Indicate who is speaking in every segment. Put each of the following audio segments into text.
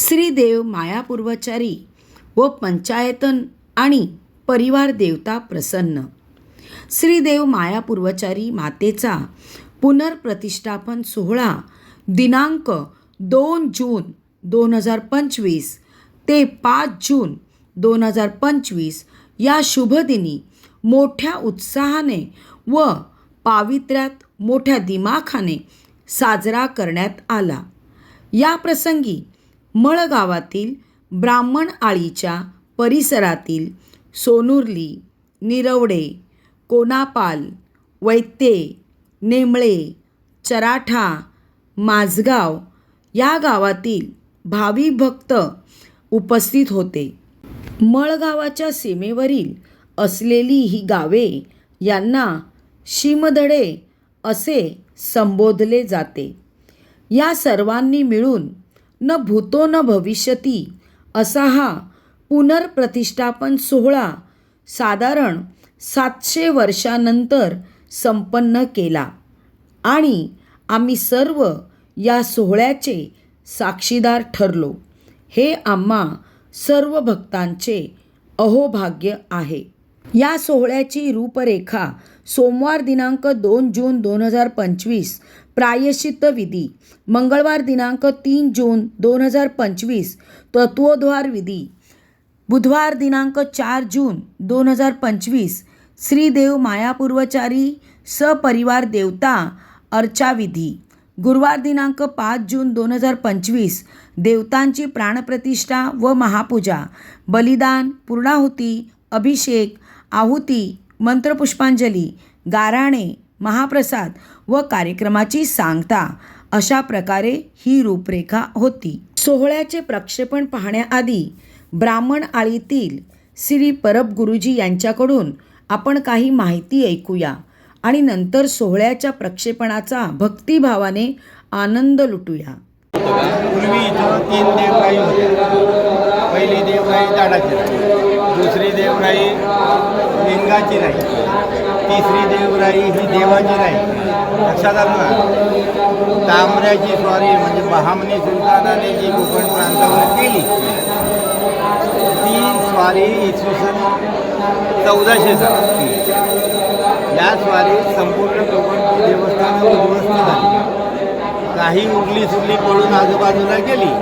Speaker 1: श्रीदेव मायापूर्वचारी व पंचायतन आणि परिवार देवता प्रसन्न. श्रीदेव मायापूर्वचारी मातेचा पुनर्प्रतिष्ठापन सोहळा दिनांक दोन जून दोन हजार पंचवीस ते पाच जून दोन हजार पंचवीस या शुभदिनी मोठ्या उत्साहाने व पावित्र्यात मोठ्या दिमाखाने साजरा करण्यात आला. या प्रसंगी मळगावातील ब्राह्मण आळीच्या परिसरातील सोनुर्ली निरवडे कोनापाल वैत्ये नेमळे चराठा माझगाव या गावातील भावी भक्त उपस्थित होते. मळगावाच्या सीमेवरील असलेली ही गावे यांना शिमदडे असे संबोधले जाते. या सर्वांनी मिळून न भूतो न भविष्यती असा हा पुनर्प्रतिष्ठापन सोहळा साधारण सातशे वर्षानंतर संपन्न केला. आणि आम्ही सर्व या सोहळ्याचे साक्षीदार ठरलो. हे आम्हा सर्व भक्तांचे अहोभाग्य आहे. या सोहळ्याची रूपरेखा सोमवार दिनांक दोन जून दोन हजार पंचवीस प्रायश्चित्त विधी. मंगळवार दिनांक तीन जून दोन हजार पंचवीस तत्वोद्वार विधी. बुधवार दिनांक चार जून दोन हजार पंचवीस श्रीदेव मायापूर्वचारी सपरिवार देवता अर्चाविधी गुरुवार दिनांक पाच जून दोन हजार पंचवीस देवतांची प्राणप्रतिष्ठा व महापूजा. बलिदान पूर्णाहुती अभिषेक आहुती मंत्रपुष्पांजली गाराणे महाप्रसाद व कार्यक्रमाची सांगता अशा प्रकारे ही रूपरेखा होती. सोहळ्याचे प्रक्षेपण पाहण्याआधी ब्राह्मण आळीतील श्री परब गुरुजी यांच्याकडून आपण काही माहिती ऐकूया आणि नंतर सोहळ्याच्या प्रक्षेपणाचा भक्तिभावाने आनंद लुटूया.
Speaker 2: पूर्वी इथं तीन देवराई होत्या. पहिली देवराई झाडाची दुसरी देवराई लिंगाची राई तिसरी देवराई ही देवाची नाही. लक्षात आलं ना? तांबऱ्याची स्वारी म्हणजे बहामनी सुलतानाने जी कोकण प्रांतावर केली ती स्वारी इसवी सन चौदाशे झाली. या स्वारी संपूर्ण कोकण देवस्थानं उद्ध्वस्त झाली. काही उरली सुरली पळून आजूबाजूला गेली.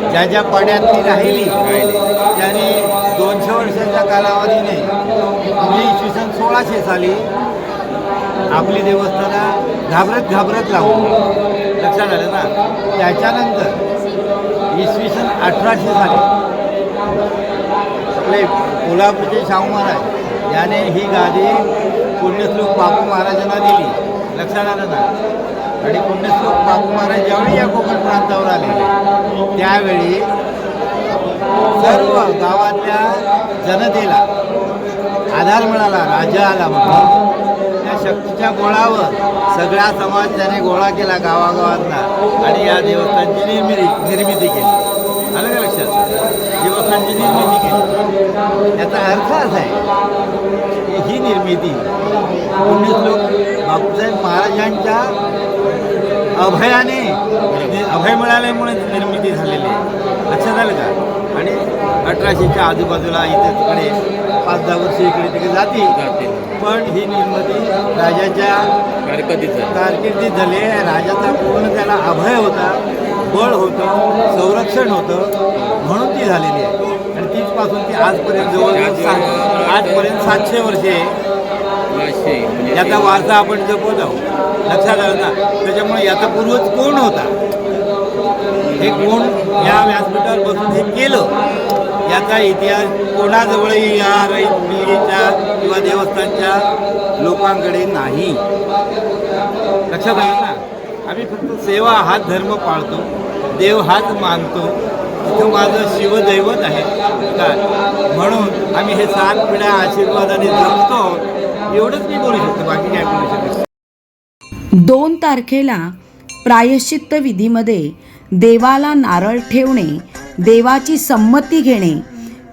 Speaker 2: ज्या ज्या पाड्यात ती राहिली त्याने दोनशे वर्षाच्या कालावधीने म्हणजे इसवी सन सोळाशे साली आपली देवस्थानं घाबरत घाबरत लावली लक्षात आलं ना? त्याच्यानंतर इसवी सन अठराशे साली आपले कोल्हापूरचे शाहू महाराज याने ही गादी पुण्यश्लोक बापू महाराजांना दिली. लक्षात आलं ना? आणि पुण्यश्लोक बापू महाराज ज्यावेळी या कोकण प्रांतावर आले. त्यावेळी सर्व गावातल्या जनतेला आधार मिळाला राजा आला म्हणून. त्या शक्तीच्या गोळावर सगळा समाज त्याने गोळा केला गावागावातला आणि या देवस्थानची निर्मिती निर्मिती केली. आलं का लक्षात? देवस्थानची निर्मिती केली. याचा अर्थ असा आहे की ही निर्मिती पुण्यश्लोक बापूसाहेब महाराजांच्या अभयाने नि- अभय मिळाल्यामुळे निर्मिती झालेली आहे. लक्षात आलं का? आणि अठराशेच्या आजूबाजूला इथे तिकडे पाच दहा वर्ष इकडे तिकडे जातील. पण ही निर्मिती राजाच्या कारकिर्दीत झाली. आहे. राजाचा पूर्ण त्याला अभय होता बळ होतं संरक्षण होतं म्हणून ती झालेली आहे. आणि तीचपासून ती आजपर्यंत जवळजवळ सात आजपर्यंत सातशे वर्षे म्हणजे याचा वारसा आपण जपत आहोत. लक्षात आलं ना? त्याच्यामुळे याचा पूर्वज कोण होता? हे कोण या व्यासपीठावर बसून हे केलं? याचा इतिहास कोणाजवळही या रईत पिढीच्या किंवा देवस्थानच्या लोकांकडे नाही. लक्षात आलं ना? आम्ही फक्त सेवा हाच धर्म पाळतो देव हाच मानतो. तिथं माझं शिवदैवत आहे. काय म्हणून आम्ही हे सात पिढ्या आशीर्वादाने जपतो एवढंच मी बोलू शकतो बाकी काय बोलू शकत
Speaker 1: दोन तारखेला प्रायश्चित्त विधीमध्ये देवाला नारळ ठेवणे देवाची संमती घेणे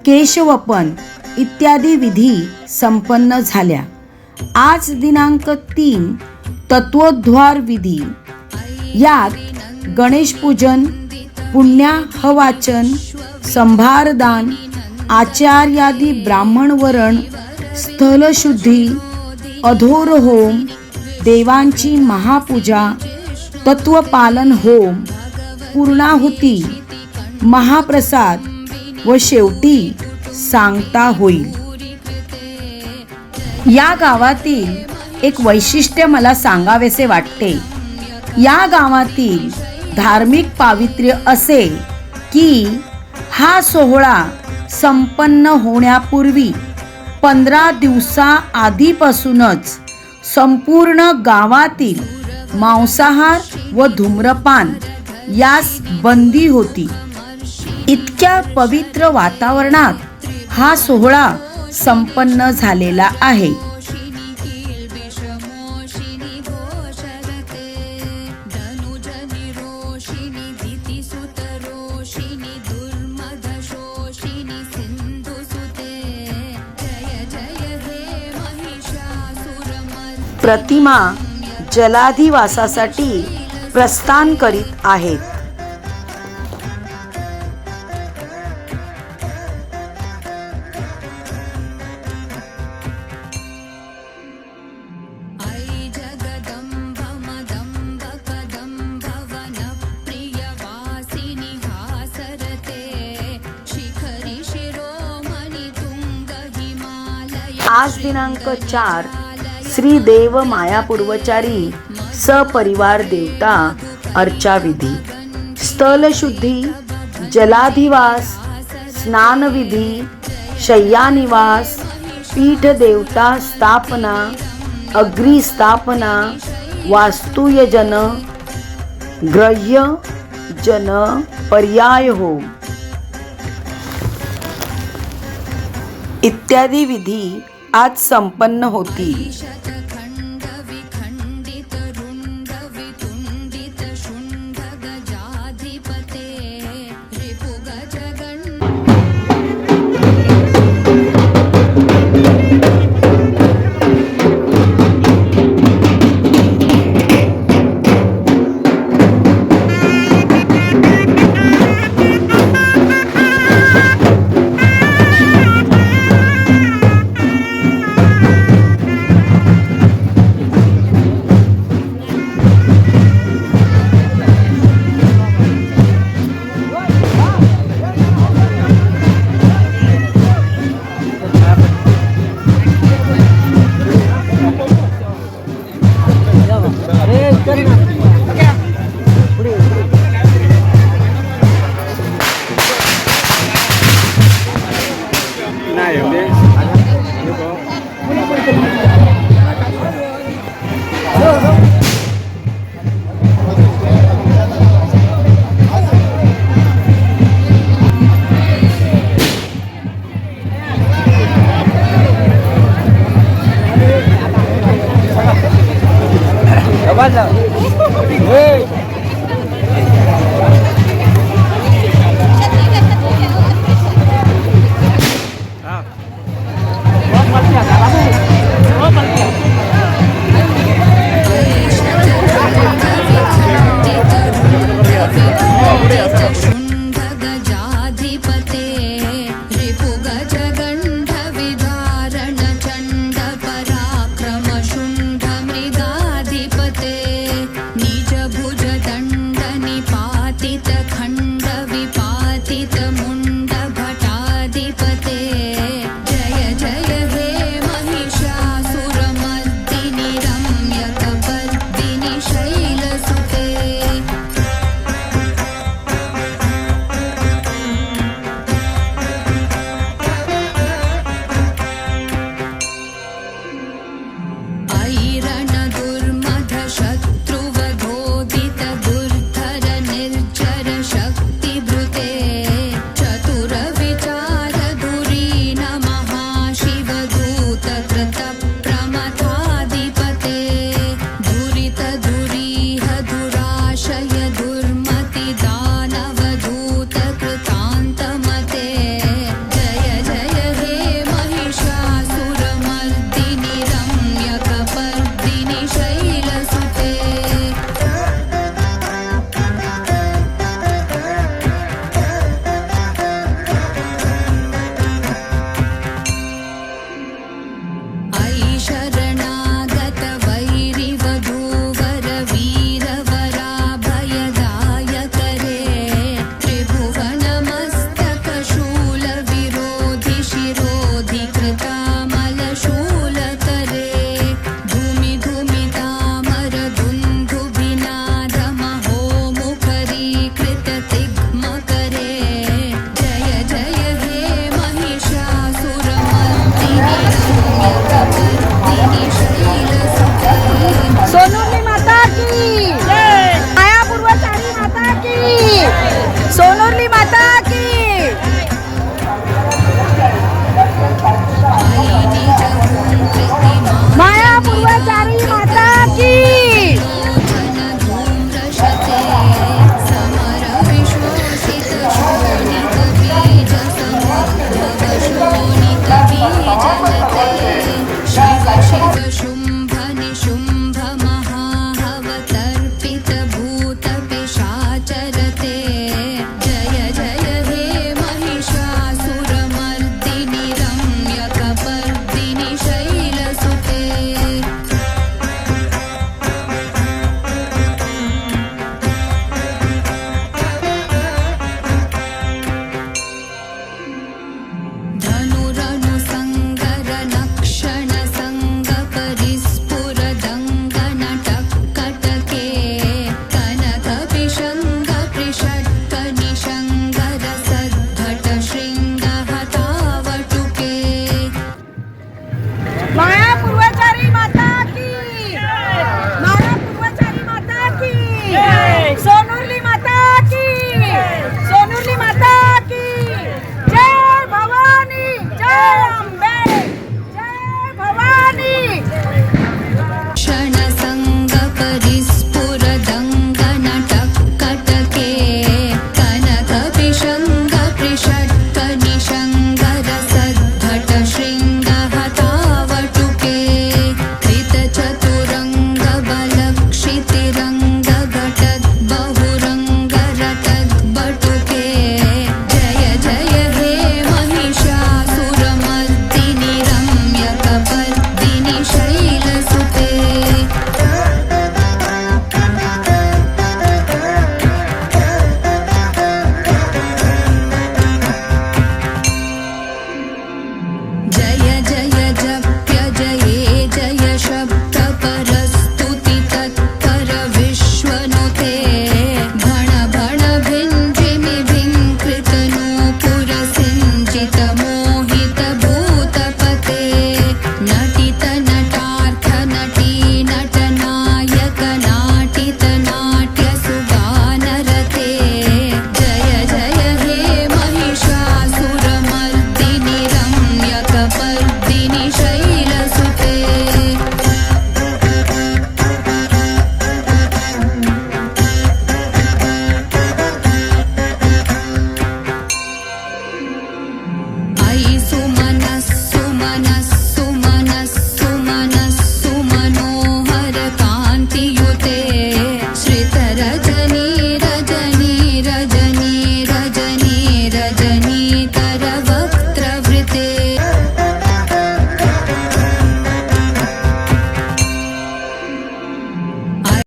Speaker 1: केशवपन इत्यादी विधी संपन्न झाल्या. आज दिनांक तीन तत्वोद्वार विधी. यात गणेशपूजन पुण्याहवाचन संभारदान आचार्यादी ब्राह्मण वरण स्थलशुद्धी अधोर होम देवांची महापूजा तत्वपालन होम पूर्णाहुती महाप्रसाद व शेवटी सांगता होईल. या गावातील एक वैशिष्ट्य मला सांगावेसे वाटते. या गावातील धार्मिक पावित्र्य असे की हा सोहळा संपन्न होण्यापूर्वी पंधरा दिवसा आधीपासूनच संपूर्ण गावातील मांसाहार व धूम्रपान यास बंदी होती. इतक्या पवित्र वातावरणात हा सोहळा संपन्न झालेला आहे. प्रतिमा जलाधिवासासाठी प्रस्थान करीत आहेत.
Speaker 3: शिरोमणि
Speaker 1: आज दिनांक चार श्री देव मायापूर्वचारी सपरिवार देवता अर्चाविधी। स्थलशुद्धी जलाधिवास स्नानविधी शय्यानिवास पीठदेवता स्थापना अग्रिस्थापना वास्तुयजन ग्रह्य जन पर्याय हो। इत्यादी विधी आज संपन्न
Speaker 3: होती